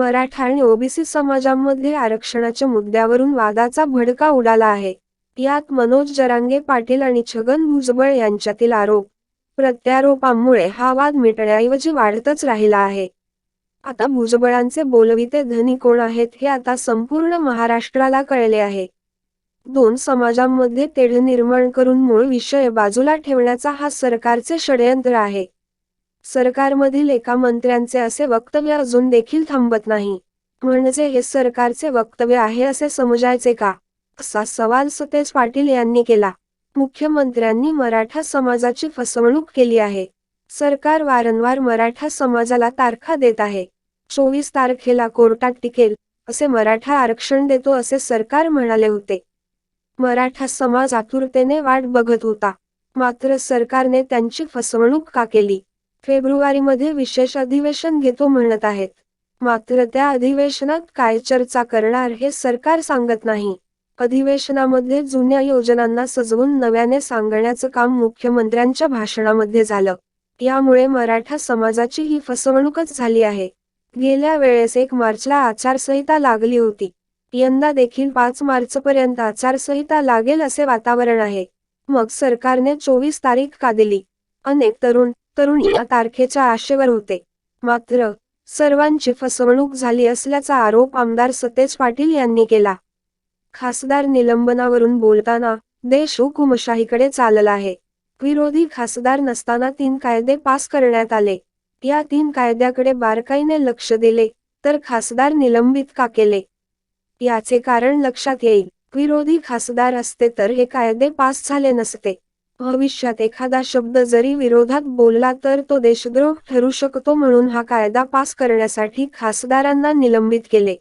मराठा आणि ओबीसी समाजामध्ये आरक्षणाच्या मुद्द्यावरून वादाचा भडका उडाला आहे. यात मनोज जरांगे पाटील आणि छगन भुजबळ यांच्यातील आरोप प्रत्यारोपांमुळे हा वाद मिटण्याऐवजी वाढतच राहिला आहे. आता भुजबळांचे बोलविते धनी कोण आहेत हे आता संपूर्ण महाराष्ट्राला कळले आहे. दोन समाजांमध्ये तेढ निर्माण करून मूळ विषय बाजूला ठेवण्याचा हा सरकारचे षडयंत्र आहे. सरकारमधील एका मंत्र्यांचे असे वक्तव्य अजून देखील थांबत नाही. म्हणजे हे सरकारचे वक्तव्य आहे असे समजायचे का? असा सवाल सतेज पाटील यांनी केला. मुख्यमंत्र्यांनी मराठा समाजाची फसवणूक केली आहे. सरकार वारंवार मराठा समाजाला तारखा देत आहे. चोवीस तारखेला कोर्टात टिकेल असे मराठा आरक्षण देतो असे सरकार म्हणाले होते. मराठा समाज आतुरतेने वाट बघत होता. मात्र सरकारने त्यांची फसवणूक का केली? फेब्रुवारीमध्ये विशेष अधिवेशन घेतो म्हणत आहेत. मात्र त्या अधिवेशनात काय चर्चा करणार हे सरकार सांगत नाही. अधिवेशनामध्ये जुन्या योजनांना सजवून नव्याने सांगण्याचं काम मुख्यमंत्र्यांच्या भाषणामध्ये झालं. यामुळे मराठा समाजाची ही फसवणूकच झाली आहे. गेल्या वेळेस एक मार्चला आचारसंहिता लागली होती. यंदा देखील पाच मार्चपर्यंत आचारसंहिता लागेल असे वातावरण आहे. मग सरकारने चोवीस तारीख का दिली? अनेक तरुण तरुणी या तारखेच्या आशेवर होते. मात्र सर्वांची फसवणूक झाली असल्याचा आरोप आमदार सतेज पाटील यांनी केला. खासदार निलंबनावरून बोलताना देश हुकुमशाहीकडे चालला आहे. विरोधी खासदार नसताना तीन कायदे पास करण्यात आले. या तीन कायद्याकडे बारकाईने लक्ष दिले तर खासदार निलंबित का केले? याचे कारण लक्षात येईल. विरोधी खासदार असते तर हे कायदे पास झाले नसते. भविष्यात एखादा शब्द जरी विरोधात बोलला तर तो देशद्रोह ठरू शकतो म्हणून हा कायदा पास करण्यासाठी खासदारांना निलंबित केले.